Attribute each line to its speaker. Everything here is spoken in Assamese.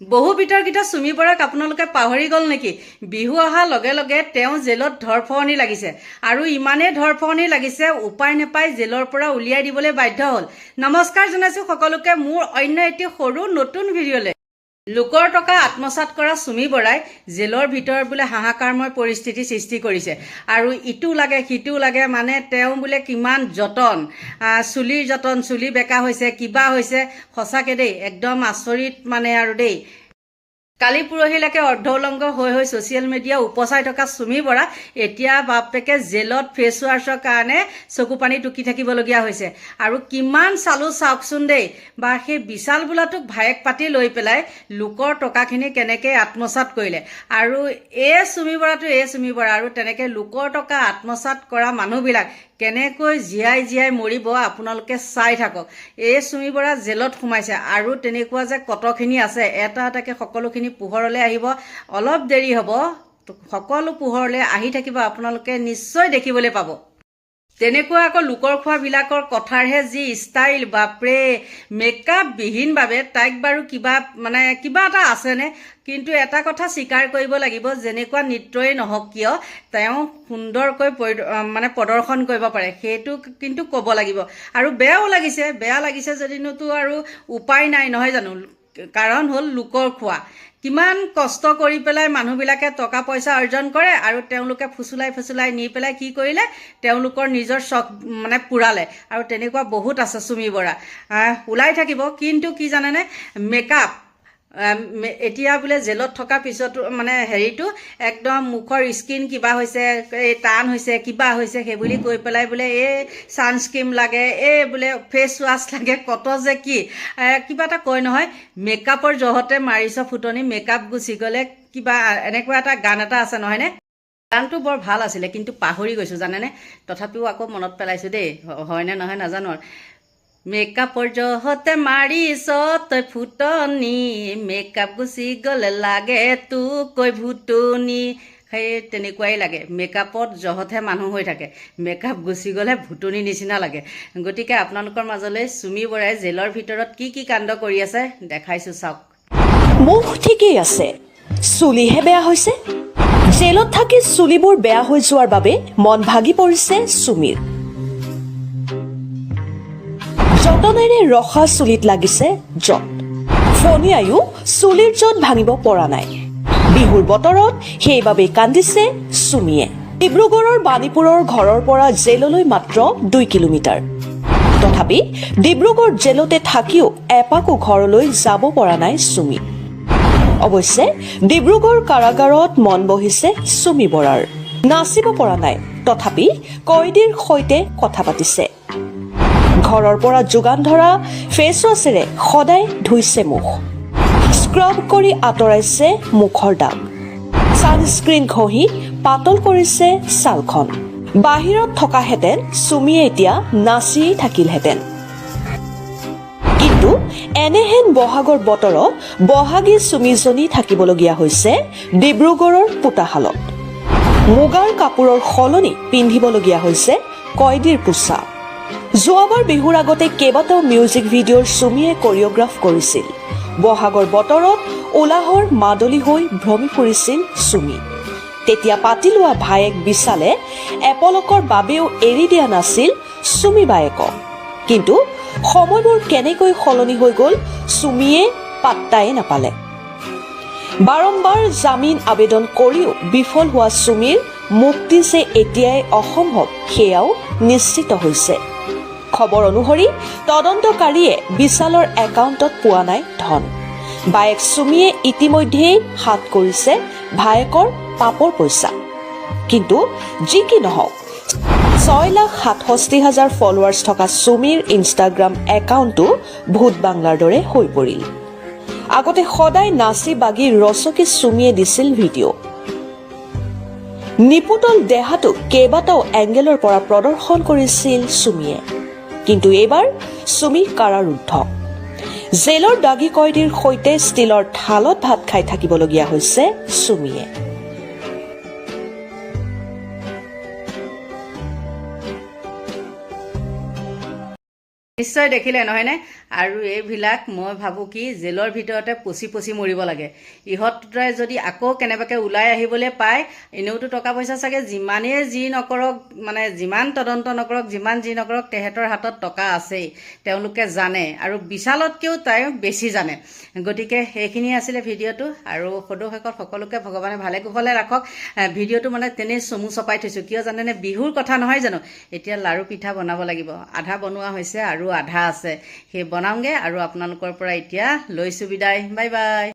Speaker 1: বহু বিতৰ্কিত চুমি বৰাক আপোনালোকে পাহৰি গ'ল নেকি? বিহু অহাৰ লগে লগে তেওঁ জেলত ধৰফৰণি লাগিছে। আৰু ইমানেই ধৰফৰণি লাগিছে উপায় নাপাই জেলৰ পৰা উলিয়াই দিবলৈ বাধ্য হ'ল। নমস্কাৰ জনাইছোঁ সকলোকে মোৰ অন্য এটি সৰু নতুন ভিডিঅ'লৈ। লোকৰ টকা আত্মসাত কৰা চুমি বৰাই জেলৰ ভিতৰত বোলে হাহাকাৰময় পৰিস্থিতি সৃষ্টি কৰিছে। আৰু ইটো লাগে, সিটো লাগে মানে তেওঁ বোলে কিমান যতন। চুলিৰ যতন, চুলি বেকা হৈছে, কিবা হৈছে। সঁচাকৈ দেই, একদম আচৰিত মানে আৰু দেই। কালি পৰহিলৈকে অৰ্ধ উলংঘ হৈ হৈ ছ'চিয়েল মিডিয়া উপচাই থকা চুমি বৰা এতিয়া বাপেকে জেলত ফেচ ৱাছৰ কাৰণে চকু পানী টুকি থাকিবলগীয়া হৈছে। আৰু কিমান চালো চাওকচোন দেই, বা সেই বিশাল বোলাটোক ভায়েক পাতি লৈ পেলাই লোকৰ টকাখিনি কেনেকৈ আত্মসাত কৰিলে। আৰু এই চুমি বৰাটো এই চুমি বৰা আৰু তেনেকৈ লোকৰ টকা আত্মসাত কৰা মানুহবিলাক কেনেকৈ জীয়াই জীয়াই মৰিব আপোনালোকে চাই থাকক। এই চুমি বৰা জেলত সোমাইছে আৰু তেনেকুৱা যে কতখিনি আছে, এটা এটাকৈ সকলোখিনি পোহৰলৈ আহিব। অলপ দেৰি হ'ব। সকলো পোহৰলৈ আহি থাকিব। আপোনালোকে নিশ্চয় দেখিবলৈ পাব। তেনেকুৱা আকৌ লোকৰ খোৱাবিলাকৰ কথাৰহে যি ষ্টাইল বাপৰে! মেকআপ বিহীনভাৱে তাইক বাৰু কিবা মানে কিবা এটা আছেনে? কিন্তু এটা কথা স্বীকাৰ কৰিব লাগিব যেনেকুৱা নৃত্যই নহওক কিয় তেওঁ সুন্দৰকৈ মানে প্ৰদৰ্শন কৰিব পাৰে। সেইটো কিন্তু ক'ব লাগিব। আৰু বেয়াও লাগিছে। বেয়া লাগিছে যদিনোতো আৰু উপায় নাই নহয় জানো? কাৰণ হ'ল লোকৰ খোৱা। কিমান কষ্ট কৰি পেলাই মানুহবিলাকে টকা পইচা অৰ্জন কৰে আৰু তেওঁলোকে ফুচুলাই ফুচুলাই নি পেলাই কি কৰিলে? তেওঁলোকৰ নিজৰ চখ মানে পূৰালে। আৰু তেনেকুৱা বহুত আছে চুমি বৰা। ওলাই থাকিব। কিন্তু কি জানেনে? মেকআপ। এতিয়া বোলে জেলত থকা পিছতো মানে হেৰিটো একদম মুখৰ স্কিন কিবা হৈছে এই টান হৈছে কিবা হৈছে সেইবুলি কৈ পেলাই বোলে এই ছানস্ক্ৰীম লাগে এই বোলে ফেচ ৱাছ লাগে কত যে কি। কিবা এটা কয় নহয় মেকআপৰ জহতে মাৰিছ ফুটনি মেকআপ গুচি গ'লে কিবা এনেকুৱা এটা গান এটা আছে নহয়নে গানটো বৰ ভাল আছিলে কিন্তু পাহৰি গৈছোঁ জানেনে? তথাপিও আকৌ মনত পেলাইছোঁ দেই হয়নে নহয় নাজানো আৰু। মেকআপৰ জহতে মাৰিছ তই ফুটনি মেকআপ গুচি গ'লে লাগে তোকৈ ভুটনি সেই তেনেকুৱাই লাগে মেকআপত জহতহে মানুহ হৈ থাকে মেকআপ গুচি গ'লে ভুটনি নিচিনা লাগে গতিকে আপোনালোকৰ মাজলৈ চুমি বৰাই জেলৰ ভিতৰত কি কি কাণ্ড কৰি আছে দেখাইছোঁ চাওক
Speaker 2: মুখ ঠিকেই আছে চুলিহে বেয়া হৈছে জেলত থাকি চুলিবোৰ বেয়া হৈ যোৱাৰ বাবে মন ভাগি পৰিছে চুমিৰ যতনেৰে ৰখা চুলিত লাগিছে জট ফণিয়াইও চুলিৰ জট ভাঙিব পৰা নাই। বিহুৰ বতৰত সেইবাবে কান্দিছে চুমিয়ে। ডিব্ৰুগড়ৰ বাণীপুৰৰ ঘৰৰ পৰা জেললৈ মাত্ৰ দুই কিলোমিটাৰ। তথাপি ডিব্ৰুগড় জেলতে থাকিও এপাকো ঘৰলৈ যাব পৰা নাই চুমি। অৱশ্যে ডিব্ৰুগড় কাৰাগাৰত মন বহিছে চুমি বৰাৰ। নাচিব পৰা নাই। তথাপি কয়দীৰ সৈতে কথা পাতিছে। ঘৰৰ পৰা যোগান ধৰা ফেচ ৱাছেৰে সদায় ধুইছে মুখ। স্ক্ৰাব কৰি আঁতৰাইছে মুখৰ দাগ ছানস্ক্ৰীন ঘঁহি পাতল কৰিছে ছালখন। বাহিৰত থকাহেঁতেন, চুমিয়ে এতিয়া নাচিয়েই থাকিলহেঁতেন। কিন্তু এনেহেন বহাগৰ বতৰত বহাগী চুমিজনী থাকিবলগীয়া হৈছে ডিব্ৰুগড়ৰ পোতাশালত মুগাৰ কাপোৰৰ সলনি পিন্ধিবলগীয়া হৈছে কয়দীৰ পোছাক। যোৱাবাৰ বিহুৰ আগতে কেইবাটাও মিউজিক ভিডিঅ'ৰ চুমিয়ে কৰিঅ'গ্ৰাফ কৰিছিল। বহাগৰ বতৰত উলাহৰ মাদলি হৈ ভ্ৰমি ফুৰিছিল চুমি তেতিয়া পাতি লোৱা ভায়েক বিশালে এপলকৰ বাবেও এৰি দিয়া নাছিল চুমি বায়েকক। কিন্তু সময়বোৰ কেনেকৈ সলনি হৈ গ'ল চুমিয়ে পাত্তাই নাপালে। বাৰম্বাৰ জামিন আবেদন কৰিও বিফল হোৱা চুমিৰ মুক্তি যে এতিয়াই অসম্ভৱ সেয়াও নিশ্চিত হৈছে। খবৰ অনুসৰি তদন্তকাৰীয়ে বিশালৰ একাউণ্টত পোৱা নাই ধন। বায়েক চুমিয়ে ইতিমধ্যেই হাত কৰিছে ভায়েকৰ পাপৰ পইচা। কিন্তু যি কি নহওক, ছয় লাখ সাতষষ্ঠি হাজাৰ ফলোৱাৰ্ছ থকা চুমিৰ ইনষ্টাগ্ৰাম একাউণ্টটো ভূত বাংলাৰ দৰে হৈ পৰিল। আগতে সদায় নাচি বাগি ৰচকী চুমিয়ে দিছিল ভিডিঅ' নিপুতল দেহাটো কেইবাটাও এংগেলৰ পৰা প্ৰদৰ্শন কৰিছিল চুমিয়ে কিন্তু এইবাৰ চুমি কাৰাৰুদ্ধ জেলৰ দাগী কয়দীৰ সৈতে ষ্টীলৰ থালত ভাত খাই থাকিবলগীয়া হৈছে চুমিয়ে
Speaker 1: নিশ্চয় দেখিলে নহয়নে? আৰু এইবিলাক মই ভাবোঁ কি জেলৰ ভিতৰতে পচি পচি মৰিব লাগে। ইহঁতে যদি আকৌ কেনেবাকৈ ওলাই আহিবলৈ পায় এনেওতো টকা পইচা চাগে যিমানেই যি নকৰক মানে যিমান তদন্ত নকৰক যিমান যি নকৰক তেহেঁতৰ হাতত টকা আছেই তেওঁলোকে জানে আৰু বিশালতকৈও তাই বেছি জানে। গতিকে সেইখিনি আছিলে ভিডিঅ'টো আৰু সদৌ শেষত সকলোকে ভগৱানে ভালে কুশলে ৰাখক। ভিডিঅ'টো মানে তেনেই চমু চপাই থৈছোঁ। কিয় জানেনে বিহুৰ কথা নহয় জানো? এতিয়া লাৰু পিঠা বনাব লাগিব। আধা বনোৱা হৈছে আৰু আধা আছে। সেই বনাওঁগৈ আৰু আপোনালোকৰ পৰা এতিয়া লৈছোঁ বিদায়। Bye bye.